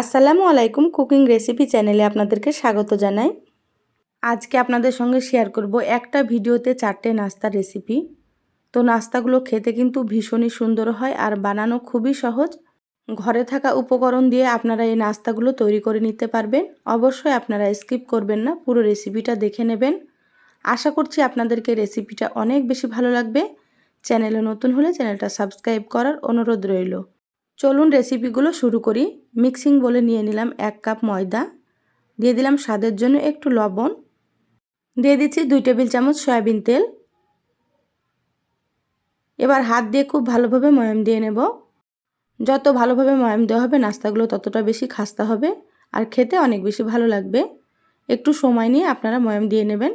আসসালামু আলাইকুম cooking recipe চ্যানেলে আপনাদেরকে স্বাগত জানাই। আজকে আপনাদের সঙ্গে শেয়ার করব একটা ভিডিওতে চারটে নাস্তার রেসিপি। তো নাস্তাগুলো খেতে কিন্তু ভীষণই সুন্দর হয় আর বানানো খুবই সহজ। ঘরে থাকা উপকরণ দিয়ে আপনারা এই নাস্তাগুলো তৈরি করে নিতে পারবেন। অবশ্যই আপনারা স্কিপ করবেন না, পুরো রেসিপিটা দেখে নেবেন। আশা করছি আপনাদেরকে রেসিপিটা অনেক বেশি ভালো লাগবে। চ্যানেলে নতুন হলে চ্যানেলটা সাবস্ক্রাইব করার অনুরোধ রইল। চলুন রেসিপিগুলো শুরু করি। মিক্সিং বলে নিয়ে নিলাম এক কাপ ময়দা। দিয়ে দিলাম স্বাদের জন্য একটু লবণ। দিয়ে দিচ্ছি দুই টেবিল চামচ সয়াবিন তেল। এবার হাত দিয়ে খুব ভালোভাবে ময়াম দিয়ে নেব। যত ভালোভাবে ময়াম দেওয়া হবে নাস্তাগুলো ততটা বেশি খাস্তা হবে আর খেতে অনেক বেশি ভালো লাগবে। একটু সময় নিয়ে আপনারা ময়াম দিয়ে নেবেন।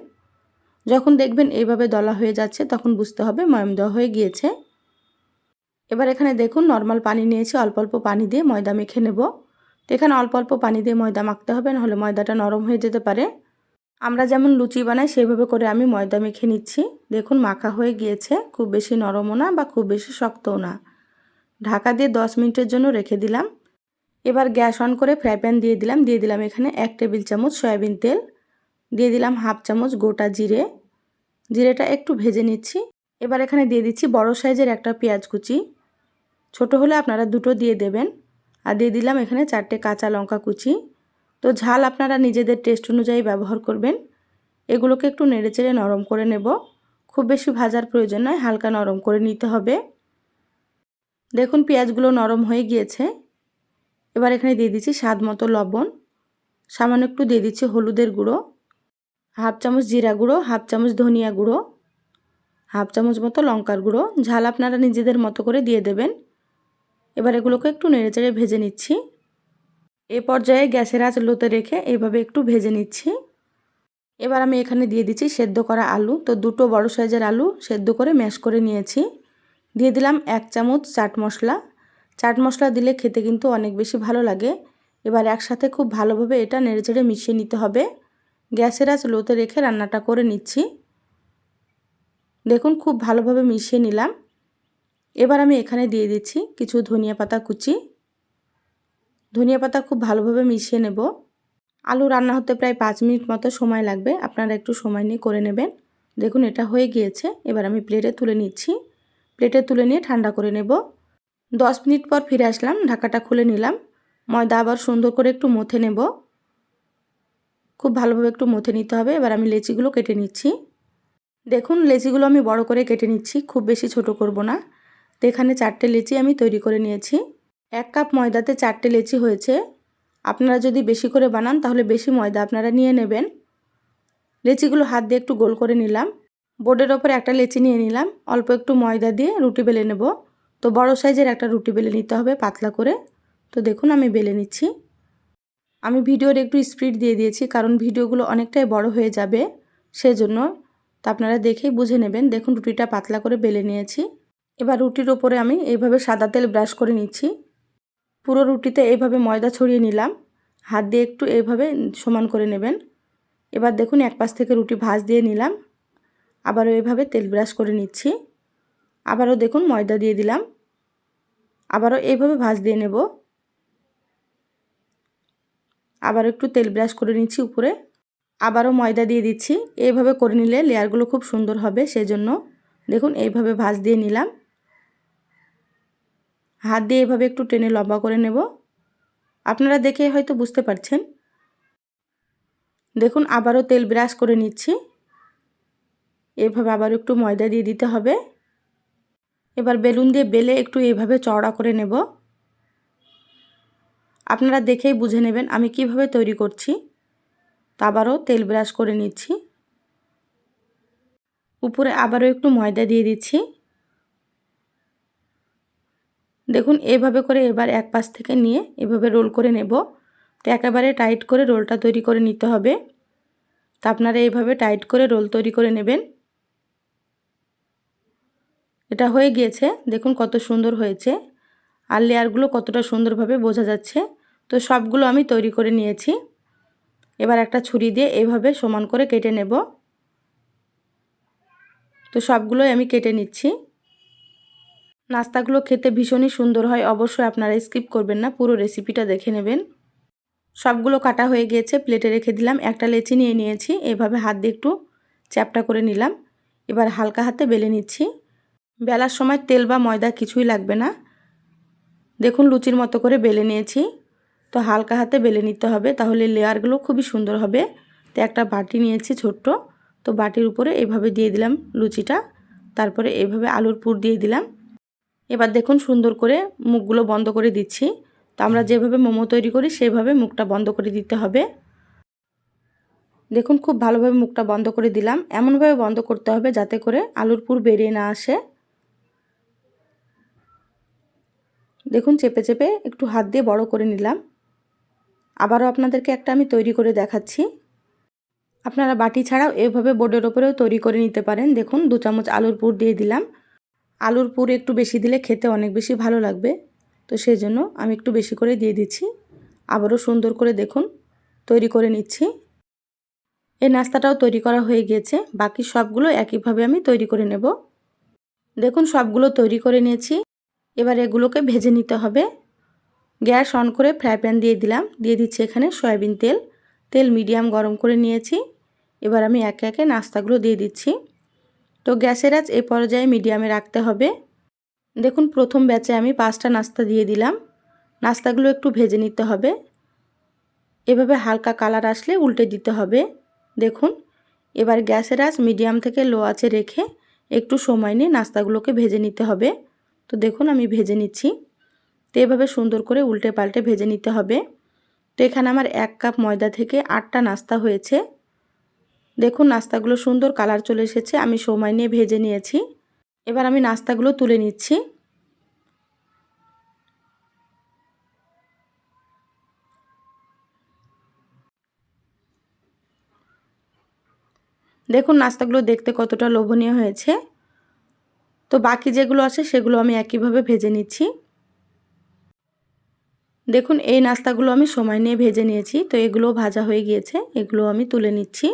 যখন দেখবেন এইভাবে দলা হয়ে যাচ্ছে তখন বুঝতে হবে ময়াম দেওয়া হয়ে গিয়েছে। এবার এখানে দেখুন নর্মাল পানি নিয়েছি, অল্প অল্প পানি দিয়ে ময়দা মেখে নেব। তো এখানে অল্প অল্প পানি দিয়ে ময়দা মাখতে হবে, নাহলে ময়দাটা নরম হয়ে যেতে পারে। আমরা যেমন লুচি বানাই, সেইভাবে করে আমি ময়দা মেখে নিচ্ছি। দেখুন, মাখা হয়ে গিয়েছে, খুব বেশি নরমও না বা খুব বেশি শক্তও না। ঢাকা দিয়ে দশ মিনিটের জন্য রেখে দিলাম। এবার গ্যাস অন করে ফ্রাই প্যান দিয়ে দিলাম। দিয়ে দিলাম এখানে এক টেবিল চামচ সয়াবিন তেল। দিয়ে দিলাম হাফ চামচ গোটা জিরে। জিরেটা একটু ভেজে নিচ্ছি। এবার এখানে দিয়ে দিচ্ছি বড় সাইজের একটা পেঁয়াজ কুচি। ছোট হলে আপনারা দুটো দিয়ে দেবেন। আর দিয়ে দিলাম এখানে চারটে কাঁচা লঙ্কা কুচি। তো ঝাল আপনারা নিজেদের টেস্ট অনুযায়ী ব্যবহার করবেন। এগুলোকে একটু নেড়েচেড়ে নরম করে নেব। খুব বেশি ভাজার প্রয়োজন নয়, হালকা নরম করে নিতে হবে। দেখুন পেঁয়াজগুলো নরম হয়ে গিয়েছে। এবার এখানে দিয়ে দিচ্ছি স্বাদ মতো লবণ। সামান্য একটু দিয়ে দিচ্ছি হলুদের গুঁড়ো। হাফ চামচ জিরা গুঁড়ো, হাফ চামচ ধনিয়া গুঁড়ো, হাফ চামচ মতো লঙ্কার গুঁড়ো। ঝাল আপনারা নিজেদের মতো করে দিয়ে দেবেন। এবার এগুলোকে একটু নেড়েচেড়ে ভেজে নিচ্ছি। এ পর্যায়ে গ্যাসের আঁচ লোতে রেখে এইভাবে একটু ভেজে নিচ্ছি। এবার আমি এখানে দিয়ে দিচ্ছি সেদ্ধ করা আলু। তো দুটো বড় সাইজের আলু সেদ্ধ করে ম্যাশ করে নিয়েছি। দিয়ে দিলাম এক চামচ চাট মশলা। চাট মশলা দিলে খেতে কিন্তু অনেক বেশি ভালো লাগে। এবার একসাথে খুব ভালোভাবে এটা নেড়েচেড়ে মিশিয়ে নিতে হবে। গ্যাসের আঁচ লোতে রেখে রান্নাটা করে নিচ্ছি। দেখুন খুব ভালোভাবে মিশিয়ে নিলাম। এবার আমি এখানে দিয়ে দিচ্ছি কিছু ধনিয়া পাতা কুচি। ধনিয়া পাতা খুব ভালোভাবে মিশিয়ে নেব। আলু রান্না হতে প্রায় পাঁচ মিনিট মতো সময় লাগবে, আপনারা একটু সময় নিয়ে করে নেবেন। দেখুন, এটা হয়ে গিয়েছে, এবার আমি প্লেটে তুলে নিচ্ছি। প্লেটে তুলে নিয়ে ঠান্ডা করে নেব। দশ মিনিট পর ফিরে আসলাম, ঢাকাটা খুলে নিলাম। ময়দা আবার সুন্দর করে একটু মথে নেব। খুব ভালোভাবে একটু মথে নিতে হবে, এবার আমি লেচিগুলো কেটে নিচ্ছি। দেখুন, লেচিগুলো আমি বড় করে কেটে নিচ্ছি, খুব বেশি ছোট করব না। তো এখানে চারটে লেচি আমি তৈরি করে নিয়েছি। এক কাপ ময়দাতে চারটে লেচি হয়েছে। আপনারা যদি বেশি করে বানান, তাহলে বেশি ময়দা আপনারা নিয়ে নেবেন। লেচিগুলো হাত দিয়ে একটু গোল করে নিলাম। বোর্ডের ওপরে একটা লেচি নিয়ে নিলাম। অল্প একটু ময়দা দিয়ে রুটি বেলে নেব। তো বড় সাইজের একটা রুটি বেলে নিতে হবে পাতলা করে। তো দেখুন, আমি বেলে নিচ্ছি। আমি ভিডিওর একটু স্পিড দিয়ে দিয়েছি, কারণ ভিডিওগুলো অনেকটাই বড় হয়ে যাবে। সেজন্য তো আপনারা দেখেই বুঝে নেবেন। দেখুন, রুটিটা পাতলা করে বেলে নিয়েছি। এবার রুটির ওপরে আমি এইভাবে সাদা তেল ব্রাশ করে নিচ্ছি। পুরো রুটিতে এইভাবে ময়দা ছড়িয়ে নিলাম। হাত দিয়ে একটু এইভাবে সমান করে নেবেন। এবার দেখুন এক পাশ থেকে রুটি ভাজ দিয়ে নিলাম। আবারও এইভাবে তেল ব্রাশ করে নিচ্ছি। আবারও দেখুন ময়দা দিয়ে দিলাম। আবারও এইভাবে ভাজ দিয়ে নেব। আবার একটু তেল ব্রাশ করে নিচ্ছি উপরে। আবারও ময়দা দিয়ে দিচ্ছি। এইভাবে করে নিলে লেয়ারগুলো খুব সুন্দর হবে, সেজন্য দেখুন এইভাবে ভাজ দিয়ে নিলাম। হাত দিয়ে এভাবে একটু টেনে লম্বা করে নেব। আপনারা দেখে হয়তো বুঝতে পারছেন। দেখুন, আবারও তেল ব্রাশ করে নিচ্ছি। এভাবে আবার একটু ময়দা দিয়ে দিতে হবে। এবার বেলুন দিয়ে বেলে একটু এভাবে চওড়া করে নেব। আপনারা দেখেই বুঝে নেবেন আমি কীভাবে তৈরি করছি। তা আবারও তেল ব্রাশ করে নিচ্ছি। উপরে আবারও একটু ময়দা দিয়ে দিচ্ছি। দেখুন, এভাবে করে এবার এক পাশ থেকে নিয়ে এভাবে রোল করে নেব। তো একেবারে টাইট করে রোলটা তৈরি করে নিতে হবে। তা আপনারা এইভাবে টাইট করে রোল তৈরি করে নেবেন। এটা হয়ে গিয়েছে। দেখুন কত সুন্দর হয়েছে। আর লেয়ারগুলো কতটা সুন্দরভাবে বোঝা যাচ্ছে। তো সবগুলো আমি তৈরি করে নিয়েছি। এবার একটা ছুরি দিয়ে এভাবে সমান করে কেটে নেব। তো সবগুলোই আমি কেটে নিচ্ছি। নাস্তাগুলো খেতে ভীষণই সুন্দর হয়, অবশ্যই আপনারা স্কিপ করবেন না, পুরো রেসিপিটা দেখে নেবেন। সবগুলো কাটা হয়ে গিয়েছে প্লেটে রেখে দিলাম, একটা লেচি নিয়ে নিয়েছি, এভাবে হাত দিয়ে একটু চ্যাপটা করে নিলাম। এবার হালকা হাতে বেলে নিচ্ছি। বেলার সময় তেল বা ময়দা কিছুই লাগবে না। দেখুন লুচির মতো করে বেলে নিয়েছি। তো হালকা হাতে বেলে নিতে হবে, তাহলে লেয়ারগুলো খুবই সুন্দর হবে। তো একটা বাটি নিয়েছি ছোট্ট, তো বাটির উপরে এভাবে দিয়ে দিলাম লুচিটা। তারপরে এইভাবে আলুর পুর দিয়ে দিলাম। এবার দেখুন সুন্দর করে মুখগুলো বন্ধ করে দিচ্ছি। তো আমরা যেভাবে মোমো তৈরি করি, সেভাবে মুখটা বন্ধ করে দিতে হবে। দেখুন খুব ভালোভাবে মুখটা বন্ধ করে দিলাম। এমনভাবে বন্ধ করতে হবে যাতে করে আলুর পুর বেরিয়ে না আসে। দেখুন চেপে চেপে একটু হাত দিয়ে বড় করে নিলাম। আবারও আপনাদেরকে একটা আমি তৈরি করে দেখাচ্ছি। আপনারা বাটি ছাড়াও এভাবে বোর্ডের ওপরেও তৈরি করে নিতে পারেন। দেখুন দু চামচ আলুর পুর দিয়ে দিলাম। আলুর পুর একটু বেশি দিলে খেতে অনেক বেশি ভালো লাগবে। তো সেই জন্য আমি একটু বেশি করে দিয়ে দিচ্ছি। আবারও সুন্দর করে দেখুন, তৈরি করে নিচ্ছি। এই নাস্তাটাও তৈরি করা হয়ে গিয়েছে। বাকি সবগুলো একইভাবে আমি তৈরি করে নেব। দেখুন, সবগুলো তৈরি করে নিয়েছি। এবার এগুলোকে ভেজে নিতে হবে। গ্যাস অন করে ফ্রাই প্যান দিয়ে দিলাম। দিয়ে দিচ্ছি এখানে সয়াবিন তেল। তেল মিডিয়াম গরম করে নিয়েছি। এবার আমি একে একে নাস্তাগুলো দিয়ে দিচ্ছি। তো গ্যাসের আজ এই পর্যায়ে মিডিয়ামে রাখতে হবে। দেখুন, প্রথম ব্যাচে আমি পাঁচটা নাস্তা দিয়ে দিলাম। নাস্তাগুলো একটু ভেজে নিতে হবে। এভাবে হালকা কালার আসলে উল্টে দিতে হবে। দেখুন, এবার গ্যাসের আঁচ মিডিয়াম থেকে লো আঁচে রেখে একটু সময় নিয়ে নাস্তাগুলোকে ভেজে নিতে হবে। তো দেখুন, আমি ভেজে নিচ্ছি। তো এভাবে সুন্দর করে উল্টে পাল্টে ভেজে নিতে হবে। তো এখানে আমার এক কাপ ময়দা থেকে আটটা নাস্তা হয়েছে। দেখুন, নাস্তাগুলো সুন্দর কালার চলে এসেছে, আমি সময় নিয়ে ভেজে নিয়েছি। এবার আমি নাস্তাগুলো তুলে নিচ্ছি। দেখুন, নাস্তাগুলো দেখতে কতটা লোভনীয় হয়েছে। তো বাকি যেগুলো আছে, সেগুলো আমি একইভাবে ভেজে নিচ্ছি। দেখুন, এই নাস্তাগুলো আমি সময় নিয়ে ভেজে নিয়েছি, তো এগুলো ভাজা হয়ে গিয়েছে, এগুলো আমি তুলে নিচ্ছি।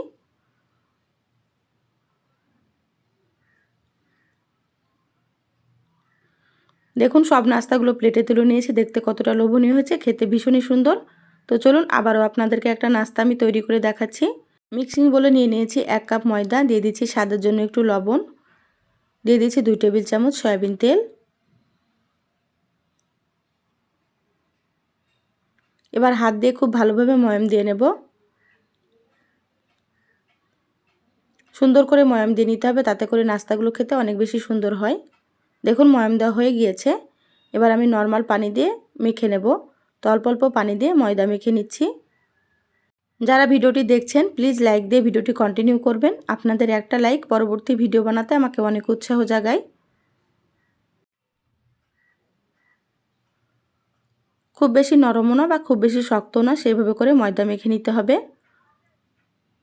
দেখুন, সব নাস্তাগুলো প্লেটে তুলে নিয়েছি। দেখতে কতটা লোভনীয় হয়েছে, খেতে ভীষণই সুন্দর। তো চলুন, আবারও আপনাদেরকে একটা নাস্তা আমি তৈরি করে দেখাচ্ছি। মিক্সিং বলে নিয়ে নিয়েছি এক কাপ ময়দা, দিয়ে দিচ্ছি স্বাদের জন্য একটু লবণ। দিয়ে দিচ্ছি দুই টেবিল চামচ সয়াবিন তেল। এবার হাত দিয়ে খুব ভালোভাবে ময়াম দিয়ে নেব। সুন্দর করে ময়াম দিয়ে নিতে হবে, তাতে করে নাস্তাগুলো খেতে অনেক বেশি সুন্দর হয়। দেখুন ময়াম হয়ে গিয়েছে। এবার আমি নর্মাল পানি দিয়ে মেখে নেব। তো অল্প অল্প পানি দিয়ে ময়দা মেখে নিচ্ছি। যারা ভিডিওটি দেখছেন প্লিজ লাইক দিয়ে ভিডিওটি কন্টিনিউ করবেন। আপনাদের একটা লাইক পরবর্তী ভিডিও বানাতে আমাকে অনেক উৎসাহ জাগায়। খুব বেশি নরমও না বা খুব বেশি শক্ত না, সেভাবে করে ময়দা মেখে নিতে হবে।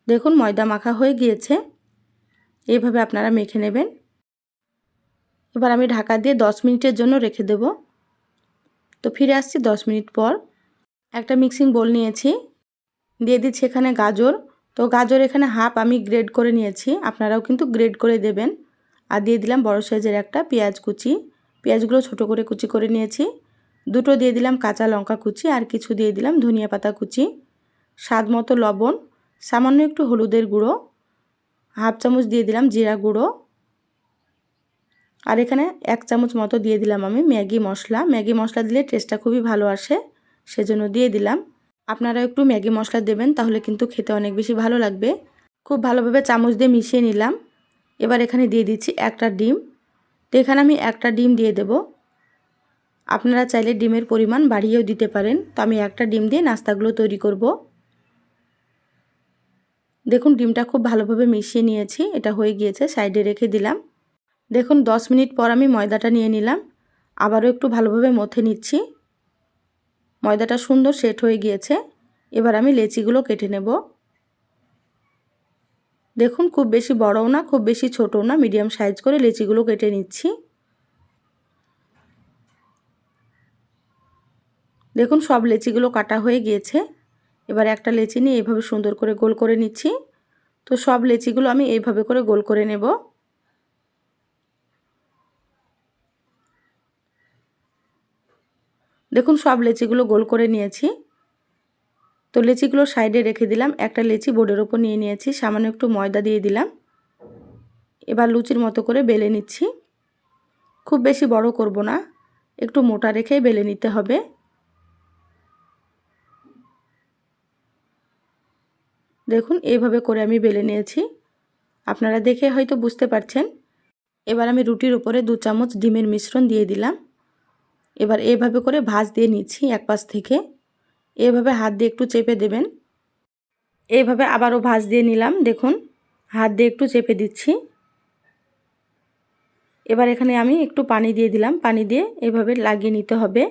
দেখুন ময়দা মাখা হয়ে গিয়েছে। এইভাবে আপনারা মেখে নেবেন। এবার আমি ঢাকা দিয়ে দশ মিনিটের জন্য রেখে দেব। তো ফিরে আসছি দশ মিনিট পর। একটা মিক্সিং বোল নিয়েছি। দিয়ে দিচ্ছি এখানে গাজর। তো গাজর এখানে হাফ আমি গ্রেড করে নিয়েছি। আপনারাও কিন্তু গ্রেড করে দেবেন। আর দিয়ে দিলাম বড় সাইজের একটা পেঁয়াজ কুচি। পেঁয়াজগুলো ছোট করে কুচি করে নিয়েছি। দুটো দিয়ে দিলাম কাঁচা লঙ্কা কুচি আর কিছু দিয়ে দিলাম ধনিয়া পাতা কুচি। স্বাদ মতো লবণ। সামান্য একটু হলুদের গুঁড়ো। হাফ চামচ দিয়ে দিলাম জিরা গুঁড়ো। আর এখানে এক চামচ মতো দিয়ে দিলাম আমি ম্যাগি মশলা। ম্যাগি মশলা দিলে টেস্টটা খুবই ভালো আসে, সেজন্য দিয়ে দিলাম। আপনারা একটু ম্যাগি মশলা দেবেন, তাহলে কিন্তু খেতে অনেক বেশি ভালো লাগবে। খুব ভালোভাবে চামচ দিয়ে মিশিয়ে নিলাম। এবার এখানে দিয়ে দিচ্ছি একটা ডিম। তো এখানে আমি একটা ডিম দিয়ে দেব। আপনারা চাইলে ডিমের পরিমাণ বাড়িয়েও দিতে পারেন। তো আমি একটা ডিম দিয়ে নাস্তাগুলো তৈরি করব। দেখুন, ডিমটা খুব ভালোভাবে মিশিয়ে নিয়েছি। এটা হয়ে গিয়েছে, সাইডে রেখে দিলাম। দেখুন, দশ মিনিট পর আমি ময়দাটা নিয়ে নিলাম। আবারও একটু ভালোভাবে মথে নিচ্ছি। ময়দাটা সুন্দর সেট হয়ে গিয়েছে। এবার আমি লেচিগুলো কেটে নেব। দেখুন, খুব বেশি বড়ও না, খুব বেশি ছোটও না, মিডিয়াম সাইজ করে লেচিগুলো কেটে নিচ্ছি। দেখুন, সব লেচিগুলো কাটা হয়ে গিয়েছে। এবার একটা লেচি নিয়ে এইভাবে সুন্দর করে গোল করে নিচ্ছি। তো সব লেচিগুলো আমি এইভাবে করে গোল করে নেব। দেখুন, সব লেচিগুলো গোল করে নিয়েছি। তো লেচিগুলো সাইডে রেখে দিলাম। একটা লেচি বোর্ডের ওপর নিয়ে নিয়েছি। সামান্য একটু ময়দা দিয়ে দিলাম। এবার লুচির মতো করে বেলে নিচ্ছি। খুব বেশি বড় করব না। একটু মোটা রেখেই বেলে নিতে হবে। দেখুন, এইভাবে করে আমি বেলে নিয়েছি। আপনারা দেখে হয়তো বুঝতে পারছেন। এবার আমি রুটির উপরে দু চামচ ডিমের মিশ্রণ দিয়ে দিলাম। এবার এভাবে করে ভাজ দিয়ে নিচ্ছি এক পাশ থেকে। এভাবে হাত দিয়ে একটু চেপে দেবেন। এইভাবে আবারও ভাজ দিয়ে নিলাম, দেখুন। হাত দিয়ে একটু চেপে দিচ্ছি। এবার এখানে আমি একটু পানি দিয়ে দিলাম। পানি দিয়ে এভাবে লাগিয়ে নিতে হবে।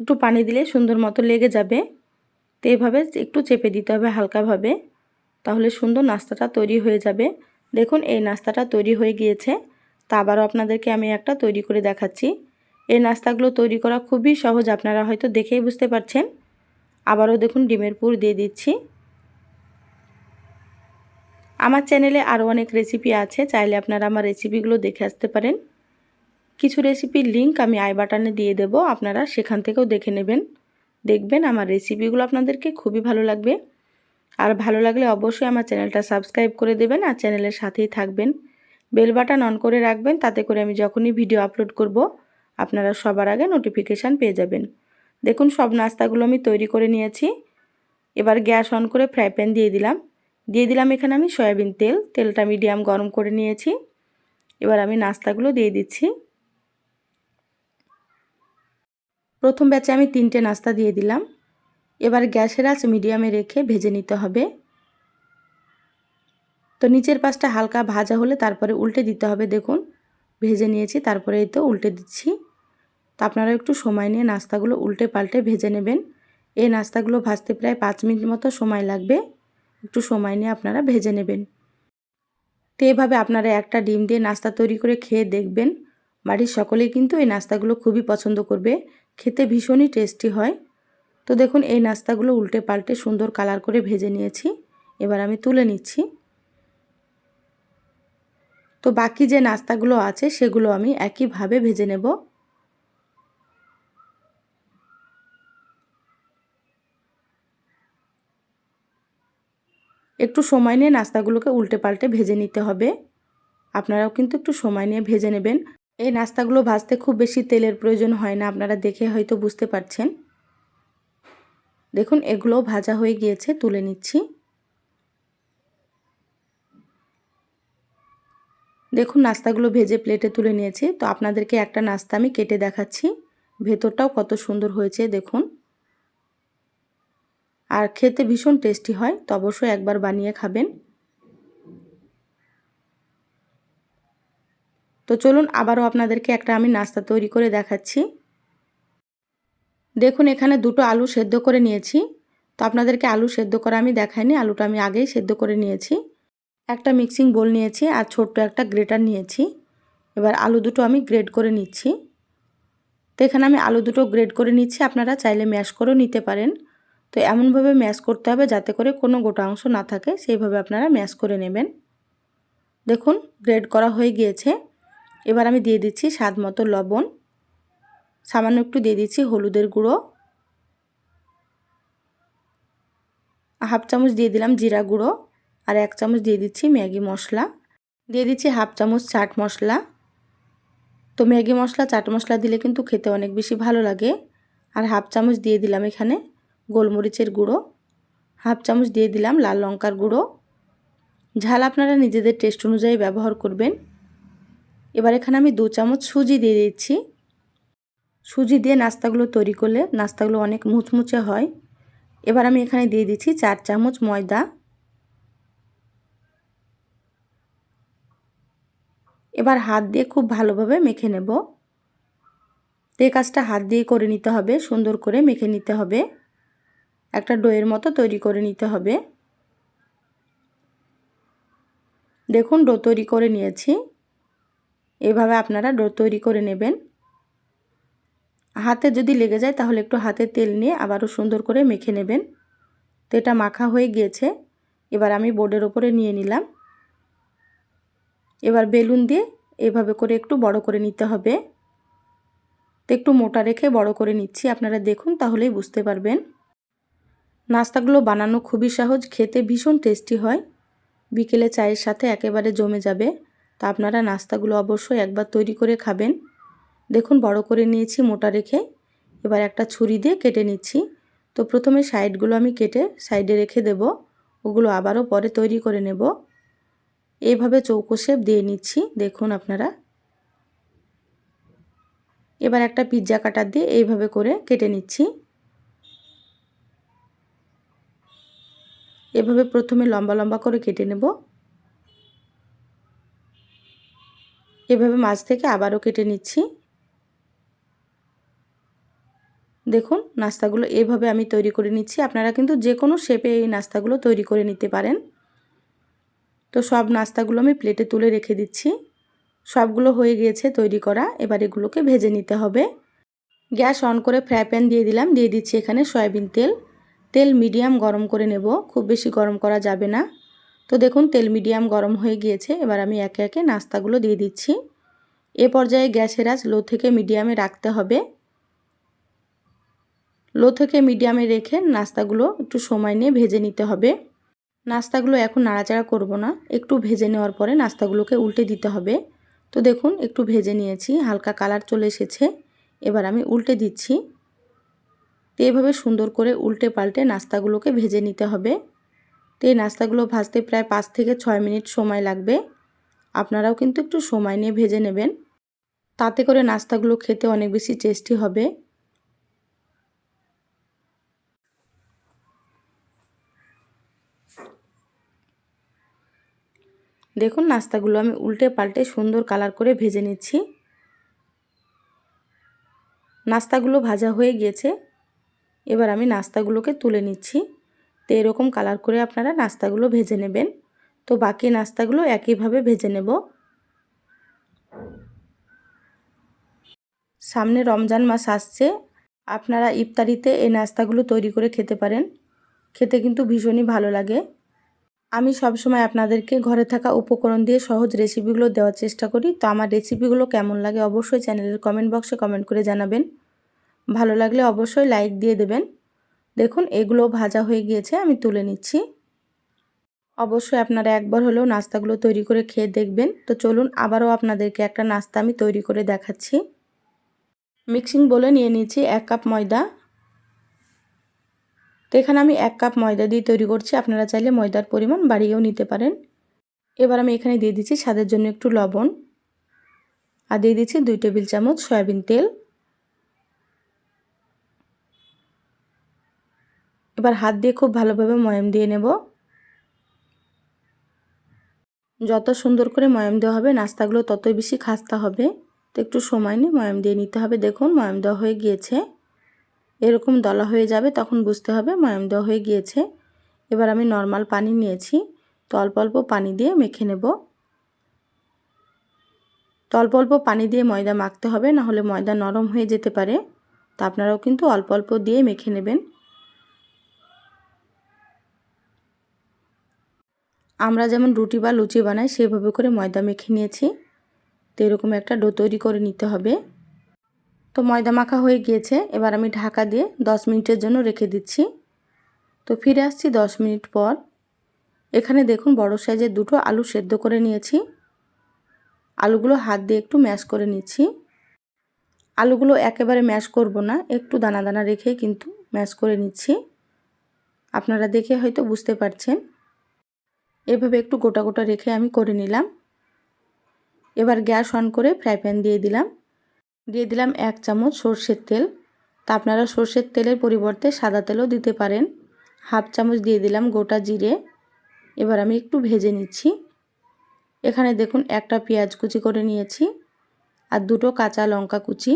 একটু পানি দিলে সুন্দর মতো লেগে যাবে। তো এভাবে একটু চেপে দিতে হবে হালকাভাবে, তাহলে সুন্দর নাস্তাটা তৈরি হয়ে যাবে। দেখুন, এই নাস্তাটা তৈরি হয়ে গিয়েছে। তা আবারও আপনাদেরকে আমি একটা তৈরি করে দেখাচ্ছি। এই নাস্তাগুলো তৈরি করা খুবই সহজ, আপনারা হয়তো দেখেই বুঝতে পারছেন। আবারও দেখুন, ডিমের পুর দিয়ে দিচ্ছি। আমার চ্যানেলে আরও অনেক রেসিপি আছে, চাইলে আপনারা আমার রেসিপিগুলো দেখে আসতে পারেন। কিছু রেসিপির লিঙ্ক আমি আই বাটনে দিয়ে দেব, আপনারা সেখান থেকেও দেখে নেবেন। দেখবেন আমার রেসিপিগুলো আপনাদেরকে খুবই ভালো লাগবে। আর ভালো লাগলে অবশ্যই আমার চ্যানেলটা সাবস্ক্রাইব করে দেবেন, আর চ্যানেলের সাথেই থাকবেন। বেল বাটন অন করে রাখবেন, তাতে করে আমি যখনই ভিডিও আপলোড করব, আপনারা সবার আগে নোটিফিকেশান পেয়ে যাবেন। দেখুন, সব নাস্তাগুলো আমি তৈরি করে নিয়েছি। এবার গ্যাস অন করে ফ্রাই প্যান দিয়ে দিলাম। দিয়ে দিলাম এখানে আমি সয়াবিন তেল, তেলটা মিডিয়াম গরম করে নিয়েছি। এবার আমি নাস্তাগুলো দিয়ে দিচ্ছি। প্রথম ব্যাচে আমি তিনটে নাস্তা দিয়ে দিলাম। এবার গ্যাসের আঁচ মিডিয়ামে রেখে ভেজে নিতে হবে। তো নিচের পাশটা হালকা ভাজা হলে তারপরে উল্টে দিতে হবে, দেখুন। ভেজে নিয়েছি, তারপরে এই তো উল্টে দিচ্ছি। তো আপনারা একটু সময় নিয়ে নাস্তাগুলো উল্টে পাল্টে ভেজে নেবেন। এই নাস্তাগুলো ভাজতে প্রায় পাঁচ মিনিট মতো সময় লাগবে। একটু সময় নিয়ে আপনারা ভেজে নেবেন। তো এভাবে আপনারা একটা ডিম দিয়ে নাস্তা তৈরি করে খেয়ে দেখবেন। বাড়ির সকলেই কিন্তু এই নাস্তাগুলো খুবই পছন্দ করবে। খেতে ভীষণই টেস্টি হয়। তো দেখুন, এই নাস্তাগুলো উল্টে পাল্টে সুন্দর কালার করে ভেজে নিয়েছি। এবার আমি তুলে নিচ্ছি। তো বাকি যে নাস্তাগুলো আছে, সেগুলো আমি একইভাবে ভেজে নেব। একটু সময় নিয়ে নাস্তাগুলোকে উল্টে পাল্টে ভেজে নিতে হবে। আপনারাও কিন্তু একটু সময় নিয়ে ভেজে নেবেন। এই নাস্তাগুলো ভাজতে খুব বেশি তেলের প্রয়োজন হয় না, আপনারা দেখে হয়তো বুঝতে পারছেন। দেখুন এগুলো ভাজা হয়ে গিয়েছে, তুলে নিচ্ছি। দেখুন, নাস্তাগুলো ভেজে প্লেটে তুলে নিয়েছি। তো আপনাদেরকে একটা নাস্তা আমি কেটে দেখাচ্ছি। ভেতরটাও কত সুন্দর হয়েছে, দেখুন। আর খেতে ভীষণ টেস্টি হয়, তো অবশ্যই একবার বানিয়ে খাবেন। তো চলুন, আবারও আপনাদেরকে একটা আমি নাস্তা তৈরি করে দেখাচ্ছি। দেখুন, এখানে দুটো আলু সেদ্ধ করে নিয়েছি। তো আপনাদেরকে আলু সেদ্ধ করা আমি দেখাইনি, আলুটা আমি আগেই সেদ্ধ করে নিয়েছি। একটা মিক্সিং বোল নিয়েছি আর ছোট্ট একটা গ্রেটার নিয়েছি। এবার আলু দুটো আমি গ্রেড করে নিচ্ছি। তো এখানে আমি আলু দুটো গ্রেড করে নিচ্ছি, আপনারা চাইলে ম্যাশ করেও নিতে পারেন। তো এমনভাবে ম্যাশ করতে হবে যাতে করে কোনো গোটা অংশ না থাকে, সেইভাবে আপনারা ম্যাশ করে নেবেন। দেখুন গ্রেড করা হয়ে গিয়েছে। এবার আমি দিয়ে দিচ্ছি স্বাদ মতো লবণ। সামান্য একটু দিয়ে দিচ্ছি হলুদের গুঁড়ো। হাফ চামচ দিয়ে দিলাম জিরা গুঁড়ো। আর এক চামচ দিয়ে দিচ্ছি ম্যাগি মশলা। দিয়ে দিচ্ছি হাফ চামচ চাট মশলা। তো ম্যাগি মশলা, চাট মশলা দিলে কিন্তু খেতে অনেক বেশি ভালো লাগে। আর হাফ চামচ দিয়ে দিলাম এখানে গোলমরিচের গুঁড়ো। হাফ চামচ দিয়ে দিলাম লাল লঙ্কার গুঁড়ো। ঝাল আপনারা নিজেদের টেস্ট অনুযায়ী ব্যবহার করবেন। এবার এখানে আমি দু চামচ সুজি দিয়ে দিচ্ছি। সুজি দিয়ে নাস্তাগুলো তৈরি করলে নাস্তাগুলো অনেক মুচমুচে হয়। এবার আমি এখানে দিয়ে দিচ্ছি চার চামচ ময়দা। এবার হাত দিয়ে খুব ভালোভাবে মেখে নেব। এই কাজটা হাত দিয়ে করে নিতে হবে, সুন্দর করে মেখে নিতে হবে। একটা ডোয়ের মতো তৈরি করে নিতে হবে। দেখুন, ডো তৈরি করে নিয়েছি। এভাবে আপনারা ডো তৈরি করে নেবেন। হাতে যদি লেগে যায় তাহলে একটু হাতে তেল নিয়ে আবারও সুন্দর করে মেখে নেবেন। তো এটা মাখা হয়ে গিয়েছে। এবার আমি বোর্ডের ওপরে নিয়ে নিলাম। এবার বেলুন দিয়ে এভাবে করে একটু বড় করে নিতে হবে। তো একটু মোটা রেখে বড় করে নিচ্ছি। আপনারা দেখুন, তাহলেই বুঝতে পারবেন। নাস্তাগুলো বানানো খুবই সহজ, খেতে ভীষণ টেস্টি হয়। বিকেলে চায়ের সাথে একেবারে জমে যাবে। তা আপনারা নাস্তাগুলো অবশ্যই একবার তৈরি করে খাবেন। দেখুন, বড় করে নিয়েছি, মোটা রেখে এবার একটা ছুরি দিয়ে কেটে নিচ্ছি। তো প্রথমে সাইডগুলো আমি কেটে সাইডে রেখে দেব। ওগুলো আবারও পরে তৈরি করে নেব। এইভাবে চৌকো শেপ দিয়ে নিচ্ছি, দেখুন আপনারা। এবার একটা পিৎজা কাটার দিয়ে এইভাবে করে কেটে নিচ্ছি। এভাবে প্রথমে লম্বা লম্বা করে কেটে নেব। এভাবে মাছ থেকে আবারও কেটে নিচ্ছি। দেখুন, নাস্তাগুলো এভাবে আমি তৈরি করে নিচ্ছি। আপনারা কিন্তু যে কোনো শেপে এই নাস্তাগুলো তৈরি করে নিতে পারেন। তো সব নাস্তাগুলো আমি প্লেটে তুলে রেখে দিচ্ছি। সবগুলো হয়ে গিয়েছে তৈরি করা। এবার এগুলোকে ভেজে নিতে হবে। গ্যাস অন করে ফ্রাই প্যান দিয়ে দিলাম। দিয়ে দিচ্ছি এখানে সয়াবিন তেল। তেল মিডিয়াম গরম করে নেব। খুব বেশি গরম করা যাবে না। তো দেখুন, তেল মিডিয়াম গরম হয়ে গিয়েছে। এবার আমি একে একে নাস্তাগুলো দিয়ে দিচ্ছি। এ পর্যায়ে গ্যাসের আঁচ লো থেকে মিডিয়ামে রাখতে হবে। লো থেকে মিডিয়ামে রেখে নাস্তাগুলো একটু সময় নিয়ে ভেজে নিতে হবে। নাস্তাগুলো এখন নাড়াচাড়া করব না। একটু ভেজে নেওয়ার পরে নাস্তাগুলোকে উল্টে দিতে হবে। তো দেখুন, একটু ভেজে নিয়েছি, হালকা কালার চলে এসেছে। এবার আমি উল্টে দিচ্ছি। তো এভাবে সুন্দর করে উল্টে পাল্টে নাস্তাগুলোকে ভেজে নিতে হবে। তো এই নাস্তাগুলো ভাজতে প্রায় পাঁচ থেকে ছয় মিনিট সময় লাগবে। আপনারাও কিন্তু একটু সময় নিয়ে ভেজে নেবেন। তাতে করে নাস্তাগুলো খেতে অনেক বেশি টেস্টি হবে। দেখুন নাস্তাগুলো আমি উল্টে পাল্টে সুন্দর কালার করে ভেজে নিচ্ছি। নাস্তাগুলো ভাজা হয়ে গিয়েছে। এবার আমি নাস্তাগুলোকে তুলে নিচ্ছি। তো এরকম কালার করে আপনারা নাস্তাগুলো ভেজে নেবেন। তো বাকি নাস্তাগুলো একইভাবে ভেজে নেব। সামনে রমজান মাস আসছে। আপনারা ইফতারিতে এই নাস্তাগুলো তৈরি করে খেতে পারেন। খেতে কিন্তু ভীষণই ভালো লাগে। আমি সবসময় আপনাদেরকে ঘরে থাকা উপকরণ দিয়ে সহজ রেসিপিগুলো দেওয়ার চেষ্টা করি। তো আমার রেসিপিগুলো কেমন লাগে অবশ্যই চ্যানেলের কমেন্ট বক্সে কমেন্ট করে জানাবেন। ভালো লাগলে অবশ্যই লাইক দিয়ে দেবেন। দেখুন, এগুলো ভাজা হয়ে গিয়েছে, আমি তুলে নিচ্ছি। অবশ্যই আপনারা একবার হলেও নাস্তাগুলো তৈরি করে খেয়ে দেখবেন। তো চলুন, আবারও আপনাদেরকে একটা নাস্তা আমি তৈরি করে দেখাচ্ছি। মিক্সিং বলে নিয়ে নিয়েছি এক কাপ ময়দা। তো এখানে আমি এক কাপ ময়দা দিয়ে তৈরি করছি। আপনারা চাইলে ময়দার পরিমাণ বাড়িয়েও নিতে পারেন। এবার আমি এখানে দিয়ে দিচ্ছি স্বাদের জন্য একটু লবণ। আর দিয়ে দিচ্ছি দুই টেবিল চামচ সয়াবিন তেল। এবার হাত দিয়ে খুব ভালোভাবে ময়াম দিয়ে নেব। যত সুন্দর করে ময়াম দেওয়া হবে, নাস্তাগুলো ততই বেশি খাস্তা হবে। তো একটু সময় নিয়ে ময়াম দিয়ে নিতে হবে। দেখুন ময়াম দেওয়া হয়ে গিয়েছে। এরকম দলা হয়ে যাবে, তখন বুঝতে হবে ময়াম দেওয়া হয়ে গিয়েছে। এবার আমি নর্মাল পানি নিয়েছি, তো অল্প অল্প পানি দিয়ে মেখে নেব। তো অল্প অল্প পানি দিয়ে ময়দা মাখতে হবে না হলে ময়দা নরম হয়ে যেতে পারে। তা আপনারাও কিন্তু অল্প অল্প দিয়ে মেখে নেবেন। আমরা যেমন রুটি বা লুচি বানাই, সেভাবে করে ময়দা মেখে নিয়েছি। তো এরকম একটা ডো তৈরি করে নিতে হবে। তো ময়দা মাখা হয়ে গিয়েছে। এবার আমি ঢাকা দিয়ে 10 মিনিটের জন্য রেখে দিচ্ছি। তো ফিরে আসছি 10 মিনিট পর। এখানে দেখুন বড় সাইজের দুটো আলু সেদ্ধ করে নিয়েছি। আলুগুলো হাত দিয়ে একটু ম্যাশ করে নিচ্ছি। আলুগুলো একেবারে ম্যাশ করব না, একটু দানা দানা রেখে কিন্তু ম্যাশ করে নিচ্ছি। আপনারা দেখে হয়তো বুঝতে পারছেন। এভাবে একটু গোটা গোটা রেখে আমি করে নিলাম। এবার গ্যাস অন করে ফ্রাই প্যান দিয়ে দিলাম। দিয়ে দিলাম এক চামচ সর্ষের তেল। তা আপনারা সর্ষের তেলের পরিবর্তে সাদা তেলও দিতে পারেন। হাফ চামচ দিয়ে দিলাম গোটা জিরে। এবার আমি একটু ভেজে নিচ্ছি। এখানে দেখুন একটা পেঁয়াজ কুচি করে নিয়েছি আর দুটো কাঁচা লঙ্কা কুচি।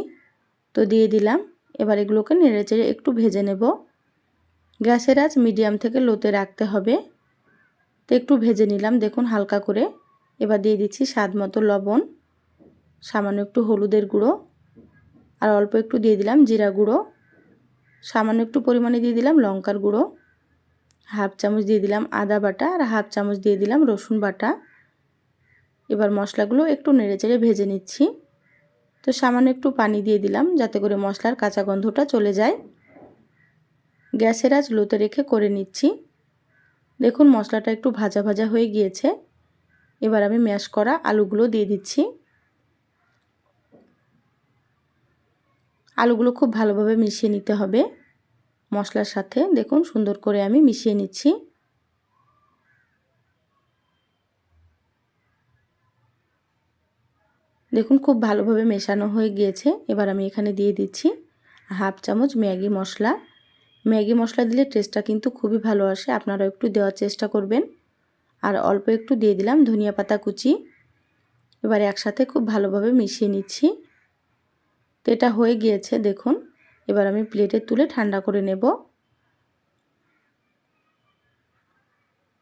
তো দিয়ে দিলাম। এবার এগুলোকে নেড়ে চেড়ে একটু ভেজে নেব। গ্যাসের আঁচ মিডিয়াম থেকে লোতে রাখতে হবে। তো একটু ভেজে নিলাম দেখুন হালকা করে। এবার দিয়ে দিচ্ছি স্বাদ মতো লবণ, সামান্য একটু হলুদের গুঁড়ো। আর অল্প একটু দিয়ে দিলাম জিরা গুঁড়ো। সামান্য একটু পরিমাণে দিয়ে দিলাম লঙ্কার গুঁড়ো। হাফ চামচ দিয়ে দিলাম আদা বাটা আর হাফ চামচ দিয়ে দিলাম রসুন বাটা। এবার মশলাগুলো একটু নেড়ে চেড়ে ভেজে নিচ্ছি। তো সামান্য একটু পানি দিয়ে দিলাম যাতে করে মশলার কাঁচা গন্ধটা চলে যায়। গ্যাসের আজ লোতে রেখে করে নিচ্ছি। দেখুন মশলাটা একটু ভাজা ভাজা হয়ে গিয়েছে। এবার আমি ম্যাশ করা আলুগুলো দিয়ে দিচ্ছি। আলুগুলো খুব ভালোভাবে মিশিয়ে নিতে হবে। মশলার সাথে দেখুন সুন্দর করে আমি মিশিয়ে নিচ্ছি। দেখুন খুব ভালোভাবে মেশানো হয়ে গিয়েছে। এবার আমি এখানে দিয়ে দিচ্ছি হাফ চামচ ম্যাগি মশলা। ম্যাগি মশলা দিলে টেস্টটা কিন্তু খুবই ভালো আসে আপনারা একটু দেওয়ার চেষ্টা করবেন। আর অল্প একটু দিয়ে দিলাম ধনিয়া পাতা কুচি। এবার একসাথে খুব ভালোভাবে মিশিয়ে নিচ্ছি। তো এটা হয়ে গিয়েছে, দেখুন। এবার আমি প্লেটে তুলে ঠান্ডা করে নেব।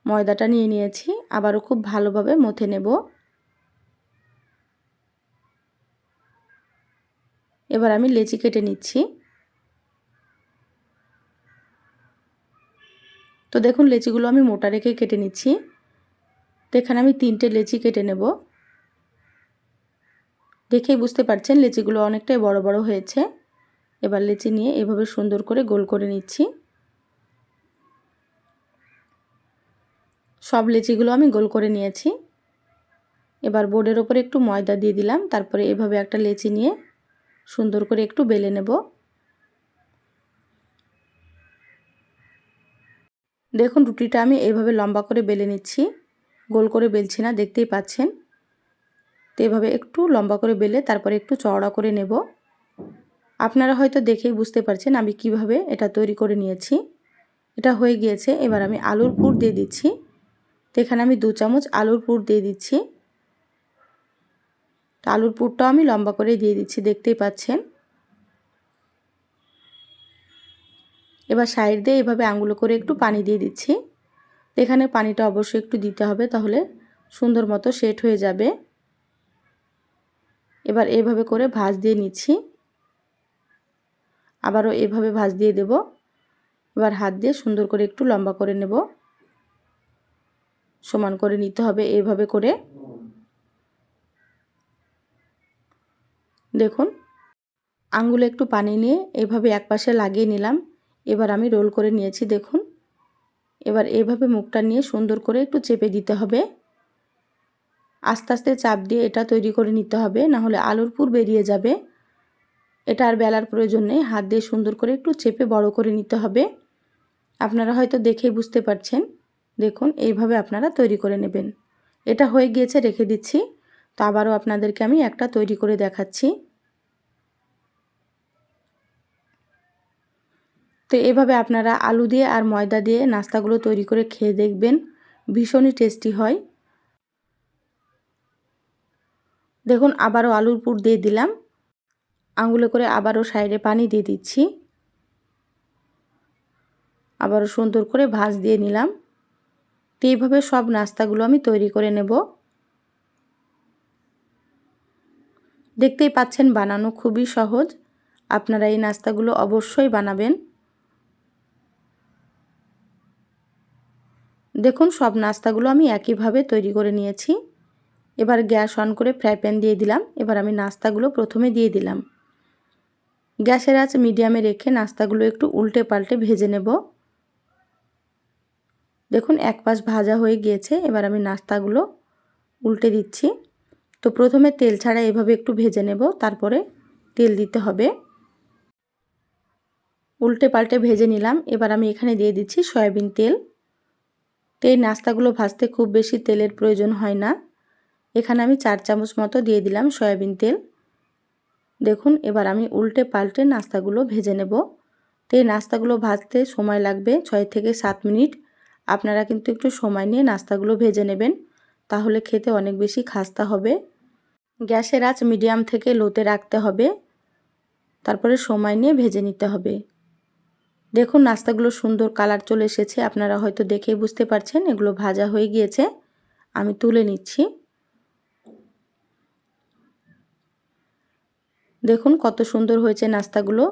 ময়দাটা নিয়ে নিয়েছি, আবারও খুব ভালোভাবে মথে নেব। এবার আমি লেচি কেটে নিচ্ছি। তো দেখুন, লেচিগুলো আমি মোটা রেখে কেটে নিচ্ছি। তো এখানে আমি তিনটে লেচি কেটে নেব। দেখেই বুঝতে পারছেন লেচিগুলো অনেকটাই বড় বড় হয়েছে। এবার লেচি নিয়ে এভাবে সুন্দর করে গোল করে নিচ্ছি। সব লেচিগুলো আমি গোল করে নিয়েছি। এবার বোর্ডের ওপরে একটু ময়দা দিয়ে দিলাম, তারপরে এভাবে একটা লেচি নিয়ে সুন্দর করে একটু বেলে নেব। দেখুন রুটিটা আমি এভাবে লম্বা করে বেলে নিচ্ছি। গোল করে বেলছি না, দেখতেই পাচ্ছেন। তো এভাবে একটু লম্বা করে বেলে তারপরে একটু চওড়া করে নেব। আপনারা হয়তো দেখেই বুঝতে পারছেন আমি কীভাবে এটা তৈরি করে নিয়েছি। এটা হয়ে গিয়েছে, এবার আমি আলুর পুর দিয়ে দিচ্ছি। তো এখানে আমি দু চামচ আলুর পুর দিয়ে দিচ্ছি। আলুর পুরটাও আমি লম্বা করে দিয়ে দিচ্ছি, দেখতেই পাচ্ছেন। এবার সাইড দিয়ে এভাবে আঙুলো করে একটু পানি দিয়ে দিচ্ছি। এখানে পানিটা অবশ্যই একটু দিতে হবে, তাহলে সুন্দর মতো সেট হয়ে যাবে। এবার এভাবে করে ভাজ দিয়ে নিচ্ছি। আবারও এভাবে ভাজ দিয়ে দেব। এবার হাত দিয়ে সুন্দর করে একটু লম্বা করে নেব। সমান করে নিতে হবে এভাবে করে। দেখুন, আঙ্গুলে একটু পানি নিয়ে এভাবে এক পাশে লাগিয়ে নিলাম। এবার আমি রোল করে নিয়েছি, দেখুন। এবার এভাবে মুখটা নিয়ে সুন্দর করে একটু চেপে দিতে হবে। আস্তে আস্তে চাপ দিয়ে এটা তৈরি করে নিতে হবে না হলে আলুর পুর বেরিয়ে যাবে। এটা আর বেলার প্রয়োজন নেই, হাত দিয়ে সুন্দর করে একটু চেপে বড় করে নিতে হবে। আপনারা হয়তো দেখেই বুঝতে পারছেন। দেখুন, এইভাবে আপনারা তৈরি করে নেবেন। এটা হয়ে গিয়েছে, রেখে দিচ্ছি। তো আবারও আপনাদেরকে আমি একটা তৈরি করে দেখাচ্ছি। তো এভাবে আপনারা আলু দিয়ে আর ময়দা দিয়ে নাস্তাগুলো তৈরি করে খেয়ে দেখবেন। ভীষণই টেস্টি হয়। দেখুন, আবারও আলুর পুর দিয়ে দিলাম। আঙুলে করে আবারও সাইডে পানি দিয়ে দিচ্ছি। আবারও সুন্দর করে ভাজ দিয়ে নিলাম। তো এইভাবে সব নাস্তাগুলো আমি তৈরি করে নেব। দেখতেই পাচ্ছেন, বানানো খুবই সহজ। আপনারা এই নাস্তাগুলো অবশ্যই বানাবেন। দেখুন, সব নাস্তাগুলো আমি একইভাবে তৈরি করে নিয়েছি। এবার গ্যাস অন করে ফ্রাই প্যান দিয়ে দিলাম। এবার আমি নাস্তাগুলো প্রথমে দিয়ে দিলাম। গ্যাসের আঁচ মিডিয়ামে রেখে নাস্তাগুলো একটু উল্টে পাল্টে ভেজে নেব। দেখুন, এক পাশ ভাজা হয়ে গিয়েছে। এবার আমি নাস্তাগুলো উল্টে দিচ্ছি। তো প্রথমে তেল ছাড়া এভাবে একটু ভেজে নেব, তারপরে তেল দিতে হবে। উল্টে পাল্টে ভেজে নিলাম। এবার আমি এখানে দিয়ে দিচ্ছি সয়াবিন তেল। তো এই নাস্তাগুলো ভাজতে খুব বেশি তেলের প্রয়োজন হয় না। এখানে আমি চার চামচ মতো দিয়ে দিলাম সয়াবিন তেল। দেখুন, এবার আমি উল্টে পাল্টে নাস্তাগুলো ভেজে নেব। তো এই নাস্তাগুলো ভাজতে সময় লাগবে ছয় থেকে সাত মিনিট। আপনারা কিন্তু একটু সময় নিয়ে নাস্তাগুলো ভেজে নেবেন, তাহলে খেতে অনেক বেশি খাস্তা হবে। গ্যাসের আঁচ মিডিয়াম থেকে লোতে রাখতে হবে। তারপরে সময় নিয়ে ভেজে নিতে হবে। দেখুন, নাস্তাগুলো সুন্দর কালার চলে এসেছে। আপনারা হয়তো দেখেই বুঝতে পারছেন, এগুলো ভাজা হয়ে গিয়েছে। আমি তুলে নিচ্ছি। দেখুন কত সুন্দর হয়েছে নাস্তাগুলো।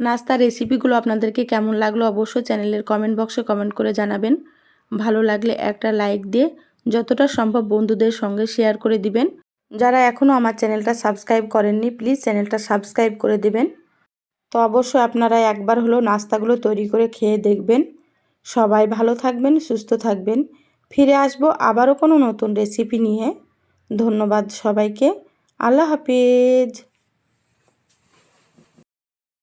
নাস্তার রেসিপিগুলো আপনাদেরকে কেমন লাগল অবশ্যই চ্যানেলের কমেন্ট বক্সে কমেন্ট করে জানাবেন। ভালো লাগলে একটা লাইক দিয়ে যতটা সম্ভব বন্ধুদের সঙ্গে শেয়ার করে দিবেন। যারা এখনও আমার চ্যানেলটা সাবস্ক্রাইব করেননি প্লিজ চ্যানেলটা সাবস্ক্রাইব করে দেবেন। তো অবশ্যই আপনারা একবার হলো নাস্তাগুলো তৈরি করে খেয়ে দেখবেন। সবাই ভালো থাকবেন, সুস্থ থাকবেন। ফিরে আসব আবারও কোনো নতুন রেসিপি নিয়ে। ধন্যবাদ সবাইকে। আল্লাহ হাফিজ।